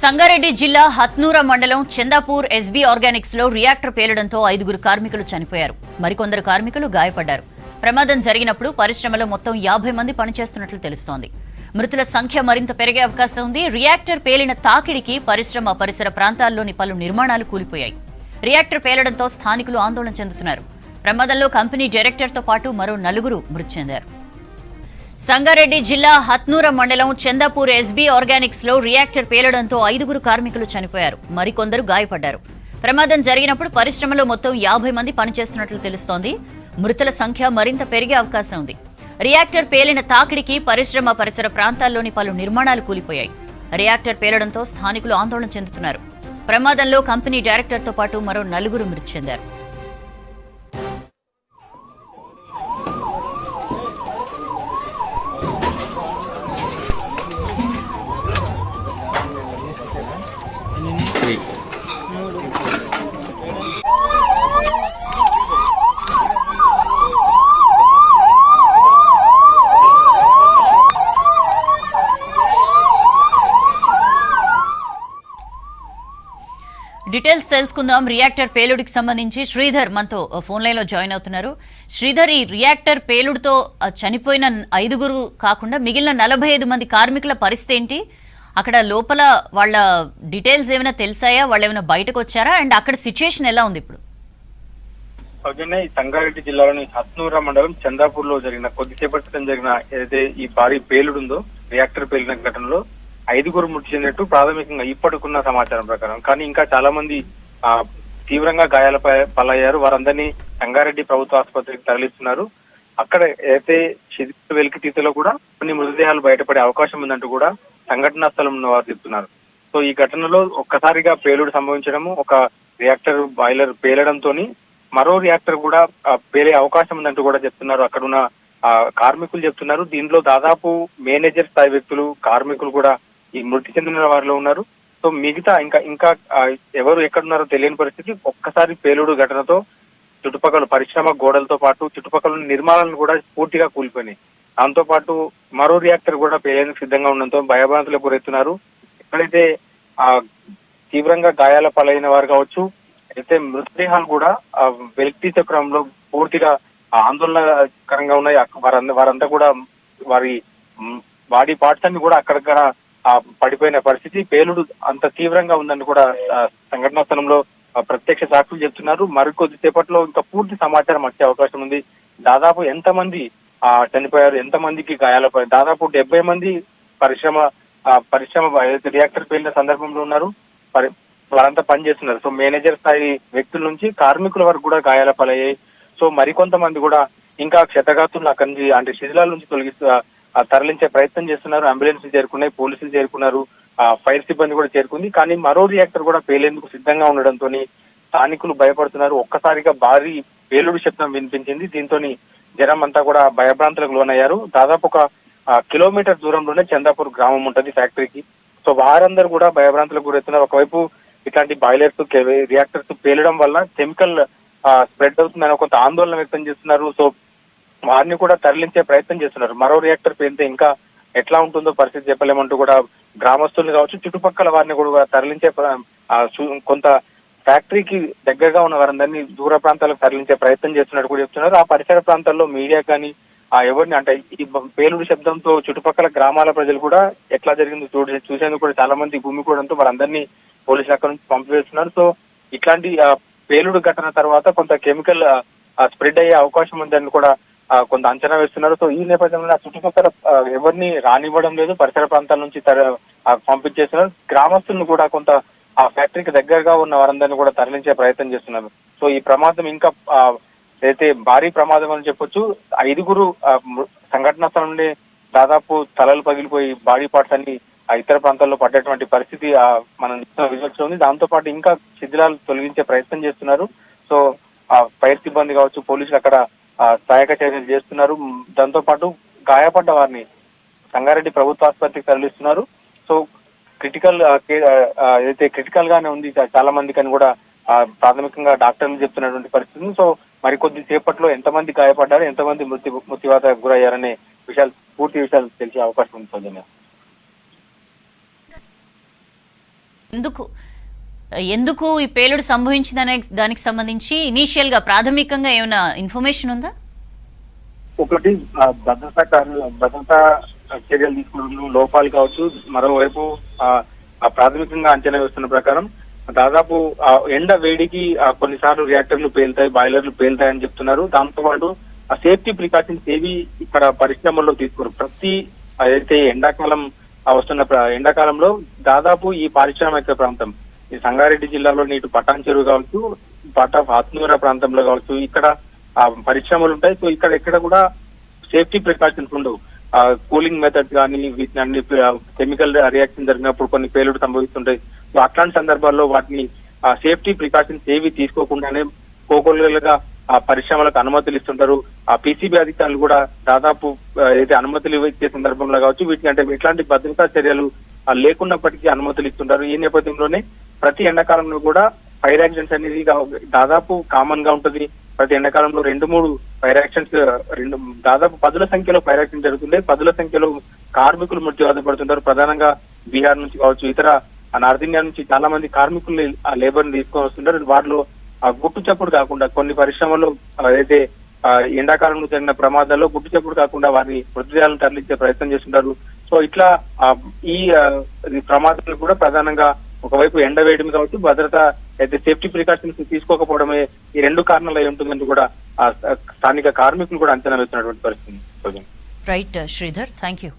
సంగారెడ్డి జిల్లా హత్నూర మండలం చందాపూర్ ఎస్బీ ఆర్గానిక్స్లో రియాక్టర్ పేలడంతో ఐదుగురు కార్మికులు చనిపోయారు. మరికొందరు కార్మికులు గాయపడ్డారు. ప్రమాదం జరిగినప్పుడు పరిశ్రమలో మొత్తం యాభై మంది పనిచేస్తున్నట్లు తెలుస్తోంది. మృతుల సంఖ్య మరింత పెరిగే అవకాశం ఉంది. రియాక్టర్ పేలిన తాకిడికి పరిశ్రమ పరిసర ప్రాంతాల్లోని పలు నిర్మాణాలు కూలిపోయాయి. రియాక్టర్ పేలడంతో స్థానికులు ఆందోళన చెందుతున్నారు. ప్రమాదంలో కంపెనీ డైరెక్టర్తో పాటు మరో నలుగురు మృతి చెందారు. సంగారెడ్డి జిల్లా హత్నూర మండలం చందాపూర్ ఎస్బీ ఆర్గానిక్స్లో రియాక్టర్ పేలడంతో ఐదుగురు కార్మికులు చనిపోయారు. మరికొందరు గాయపడ్డారు. ప్రమాదం జరిగినప్పుడు పరిశ్రమలో మొత్తం యాభై మంది పనిచేస్తున్నట్లు తెలుస్తోంది. మృతుల సంఖ్య మరింత పెరిగే అవకాశం ఉంది. రియాక్టర్ పేలిన తాకిడికి పరిశ్రమ పరిసర ప్రాంతాల్లోని పలు నిర్మాణాలు కూలిపోయాయి. రియాక్టర్ పేలడంతో స్థానికులు ఆందోళన చెందుతున్నారు. ప్రమాదంలో కంపెనీ డైరెక్టర్తో పాటు మరో నలుగురు మృతి చెందారు. డీటెయిల్స్ తెలుసుకుందాం. రియాక్టర్ పేలుడికి సంబంధించి శ్రీధర్ మనతో ఫోన్ లైన్లో జాయిన్ అవుతున్నారు. శ్రీధర్ ఈ రియాక్టర్ పేలుడుతో చనిపోయిన ఐదుగురు కాకుండా మిగిలిన నలభై ఐదు మంది కార్మికుల పరిస్థితి ఏంటి? అక్కడ లోపల వాళ్ళ డీటెయిల్స్ ఏమైనా తెలిసాయా? వాళ్ళు ఏమైనా బయటకు వచ్చారా అండ్ అక్కడ సిచ్యుయేషన్ ఎలా ఉంది ఇప్పుడు? సౌజన్య ఈ సంగారెడ్డి జిల్లాలోని హత్నూర మండలం చందాపూర్లో జరిగిన కొద్దిసేపటి క్రితం జరిగిన ఏదైతే ఈ భారీ పేలుడు ఉందో రియాక్టర్ పేలిన ఘటనలో ఐదుగురు మృతి చెందినట్టు ప్రాథమికంగా ఇప్పటికున్న సమాచారం ప్రకారం. కానీ ఇంకా చాలా మంది ఆ, తీవ్రంగా గాయాల పాలయ్యారు. వారందరినీ సంగారెడ్డి ప్రభుత్వ ఆసుపత్రికి తరలిస్తున్నారు. అక్కడ అయితే శిథిల వెలికితీతలో కూడా కొన్ని మృతదేహాలు బయటపడే అవకాశం ఉందంటూ కూడా సంఘటనా స్థలం ఉన్న వారు చెప్తున్నారు. సో ఈ ఘటనలో ఒక్కసారిగా పేలుడు సంభవించడము ఒక రియాక్టర్ బాయిలర్ పేలడంతో మరో రియాక్టర్ కూడా పేలే అవకాశం ఉందంటూ కూడా చెప్తున్నారు. అక్కడున్న ఆ, కార్మికులు చెప్తున్నారు. దీనిలో దాదాపు మేనేజర్ స్థాయి వ్యక్తులు కార్మికులు కూడా మృతి చెందిన వారిలో ఉన్నారు. సో మిగతా ఇంకా ఇంకా ఎవరు ఎక్కడున్నారో తెలియని పరిస్థితి. ఒక్కసారి పేలుడు ఘటనతో చుట్టుపక్కల పరిశ్రమ గోడలతో పాటు చుట్టుపక్కల నిర్మాణాలను కూడా పూర్తిగా కూలిపోయినాయి. దాంతో పాటు మరో రియాక్టర్ కూడా పేలేందుకు సిద్ధంగా ఉండడంతో భయభ్రాంతులకు గురవుతున్నారు. ఎక్కడైతే ఆ తీవ్రంగా గాయాల పాలైన వారు కావచ్చు అయితే మృతదేహాలు కూడా ఆ చక్రంలో పూర్తిగా ఆందోళనకరంగా ఉన్నాయి. వారంతా వారంతా కూడా వారి బాడీ పార్ట్స్ అన్ని కూడా అక్కడక్కడ పడిపోయిన పరిస్థితి పేలుడు అంత తీవ్రంగా ఉందని కూడా సంఘటనా స్థలంలో ప్రత్యక్ష సాక్షులు చెప్తున్నారు. మరికొద్ది సేపట్లో ఇంకా పూర్తి సమాచారం వచ్చే అవకాశం ఉంది. దాదాపు ఎంత మంది ఆ, చనిపోయారు? ఎంత మందికి దాదాపు డెబ్బై మంది పరిశ్రమ పరిశ్రమ రియాక్టర్ పేలిన సందర్భంలో ఉన్నారు వారంతా పనిచేస్తున్నారు. సో మేనేజర్ స్థాయి వ్యక్తుల నుంచి కార్మికుల వరకు కూడా గాయాల పాలయ్యాయి. సో మరికొంతమంది కూడా ఇంకా క్షతగాతులు అక్కడి నుంచి అంటే శిథిలాల నుంచి తొలగిస్తూ తరలించే ప్రయత్నం చేస్తున్నారు. అంబులెన్స్లు చేరుకున్నాయి పోలీసులు చేరుకున్నారు. ఫైర్ సిబ్బంది కూడా చేరుకుంది. కానీ మరో రియాక్టర్ కూడా పేలేందుకు సిద్ధంగా ఉండడంతో స్థానికులు భయపడుతున్నారు. ఒక్కసారిగా భారీ పేలుడు శబ్దం వినిపించింది. దీంతో జనం అంతా కూడా భయభ్రాంతులకు లోనయ్యారు. దాదాపు ఒక కిలోమీటర్ దూరంలోనే చందాపూర్ గ్రామం ఉంటుంది ఫ్యాక్టరీకి. సో వారందరూ కూడా భయభ్రాంతులకు గురవుతున్నారు. ఒకవైపు ఇట్లాంటి బాయిలర్స్ రియాక్టర్స్ పేలడం వల్ల కెమికల్ స్ప్రెడ్ అవుతుందని కొంత ఆందోళన వ్యక్తం చేస్తున్నారు. సో వారిని కూడా తరలించే ప్రయత్నం చేస్తున్నారు. మరో రియాక్టర్ పెరిగితే ఇంకా ఎట్లా ఉంటుందో పరిస్థితి చెప్పలేమంటూ కూడా గ్రామస్తులు కావచ్చు చుట్టుపక్కల వారిని కూడా తరలించే కొంత ఫ్యాక్టరీకి దగ్గరగా ఉన్న వారందరినీ దూర ప్రాంతాలకు తరలించే ప్రయత్నం చేస్తున్నట్టు కూడా చెప్తున్నారు. ఆ పరిసర ప్రాంతాల్లో మీడియా కానీ ఆ ఎవరిని అంటే ఈ పేలుడు శబ్దంతో చుట్టుపక్కల గ్రామాల ప్రజలు కూడా ఎట్లా జరిగిందో చూడ చూసేందుకు కూడా చాలా మంది భూమి కూడంతో వారందరినీ పోలీసులు అక్కడ నుంచి పంపివేస్తున్నారు. సో ఇట్లాంటి పేలుడు ఘటన తర్వాత కొంత కెమికల్ స్ప్రెడ్ అయ్యే అవకాశం ఉందని కూడా కొంత అంచనా వేస్తున్నారు. సో ఈ నేపథ్యంలో ఆ చుట్టుపక్కల ఎవరిని రానివ్వడం లేదు. పరిసర ప్రాంతాల నుంచి తర- పంపించేస్తున్నారు. గ్రామస్తులను కూడా కొంత ఆ ఫ్యాక్టరీకి దగ్గరగా ఉన్న వారందరినీ కూడా తరలించే ప్రయత్నం చేస్తున్నారు. సో ఈ ప్రమాదం ఇంకా అయితే భారీ ప్రమాదం అని చెప్పొచ్చు ఐదుగురు సంఘటన సంఘటనా స్థలం నుండి దాదాపు తలలు పగిలిపోయి బాడీ పార్ట్స్ అన్ని ఆ ఇతర ప్రాంతాల్లో పడ్డటువంటి పరిస్థితి మనం విజువల్స్ ఉంది. దాంతో పాటు ఇంకా శిథిలాలు తొలగించే ప్రయత్నం చేస్తున్నారు. సో ఆ ఫైర్ సిబ్బంది కావచ్చు పోలీసులు అక్కడ సహాయక చర్యలు చేస్తున్నారు. దాంతో పాటు గాయపడ్డ వారిని సంగారెడ్డి ప్రభుత్వ ఆసుపత్రికి తరలిస్తున్నారు. సో క్రిటికల్ ఏదైతే క్రిటికల్ గానే ఉంది చాలా మందికి అని కూడా ప్రాథమికంగా డాక్టర్లు చెప్తున్నటువంటి పరిస్థితి సో మరికొద్ది సేపట్లో ఎంతమంది గాయపడ్డారు ఎంతమంది మృతి మృతివాత గురయ్యారనే విషయాలు పూర్తి విషయాలు తెలిసే అవకాశం ఉంది. ఎందుకు? ఎందుకు ఈ పేలుడు సంభవించిందనే దానికి సంబంధించి ఇనీషియల్గా ప్రాథమికంగా ఏమైనా ఇన్ఫర్మేషన్ ఉందా? ఒకటి ఆ, భద్రతా భద్రతా చర్యలు తీసుకోవడంలో లోపాలు కావచ్చు. మరోవైపు ఆ, ప్రాథమికంగా అంచనా వేస్తున్న ప్రకారం దాదాపు ఆ ఎండ వేడికి ఆ, కొన్నిసార్లు రియాక్టర్లు పేలుతాయి బాయిలర్లు పేలుతాయి అని చెప్తున్నారు. దాంతో పాటు ఆ సేఫ్టీ ప్రికాషన్స్ ఏవి ఇక్కడ పరిశ్రమల్లో తీసుకోరు. ప్రతి ఏదైతే ఎండాకాలం వస్తున్న ఎండాకాలంలో దాదాపు ఈ పారిశ్రామిక ప్రాంతం ఈ సంగారెడ్డి జిల్లాలో నీటి పటాన్ చెరువు కావచ్చు పటా ఆత్మూర ప్రాంతంలో కావచ్చు ఇక్కడ ఆ పరిశ్రమలు ఉంటాయి. సో ఇక్కడ ఎక్కడ కూడా సేఫ్టీ ప్రికాషన్స్ ఉండవు. ఆ కూలింగ్ మెథడ్ కానీ వీటిని అన్ని కెమికల్ రియాక్షన్ జరిగినప్పుడు కొన్ని పేలుడు సంభవిస్తుంటాయి. సో అట్లాంటి సందర్భాల్లో వాటిని ఆ సేఫ్టీ ప్రికాషన్స్ ఏవి తీసుకోకుండానే కోకొల్లుగా ఆ పరిశ్రమలకు అనుమతులు ఇస్తుంటారు. ఆ పీసీబీ అధికారులు కూడా దాదాపు ఏదైతే అనుమతులు ఇచ్చే సందర్భంలో కావచ్చు వీటికి అంటే ఎట్లాంటి భద్రతా చర్యలు లేకున్నప్పటికీ అనుమతులు ఇస్తుంటారు. ఈ నేపథ్యంలోనే ప్రతి ఎండాకాలంలో కూడా ఫైర్ యాక్సిడెంట్స్ అనేది దాదాపు కామన్గా ఉంటది. ప్రతి ఎండాకాలంలో రెండు మూడు ఫైర్ యాక్సిడెంట్స్ రెండు దాదాపు పదుల సంఖ్యలో ఫైర్ యాక్సిడెంట్ జరుగుతుంది పదుల సంఖ్యలో కార్మికులు మృత్యువాత పడుతుంటారు ప్రధానంగా బీహార్ నుంచి కావచ్చు ఇతర నార్త్ ఇండియా నుంచి చాలా మంది కార్మికులు ఆ లేబర్ని తీసుకొని వస్తుంటారు. వాటిలో ఆ గుట్టు చప్పుడు కాకుండా కొన్ని పరిశ్రమల్లో ఏదైతే అయితే ఎండాకాలంలో జరిగిన ప్రమాదాల్లో గుట్టు చప్పుడు కాకుండా వారిని మృతదేహాలను తరలించే ప్రయత్నం చేస్తుంటారు. సో ఇట్లా ఈ ఈ ప్రమాదాలు కూడా ప్రధానంగా ఒకవైపు ఎండ వేయడం కావచ్చు భద్రత అయితే సేఫ్టీ ప్రికాషన్స్ తీసుకోకపోవడమే ఈ రెండు కారణాలు అయి ఉంటుందని కూడా ఆ స్థానిక కార్మికులు కూడా అంచనా వేస్తున్నటువంటి పరిస్థితి రైట్ శ్రీధర్ థ్యాంక్ యూ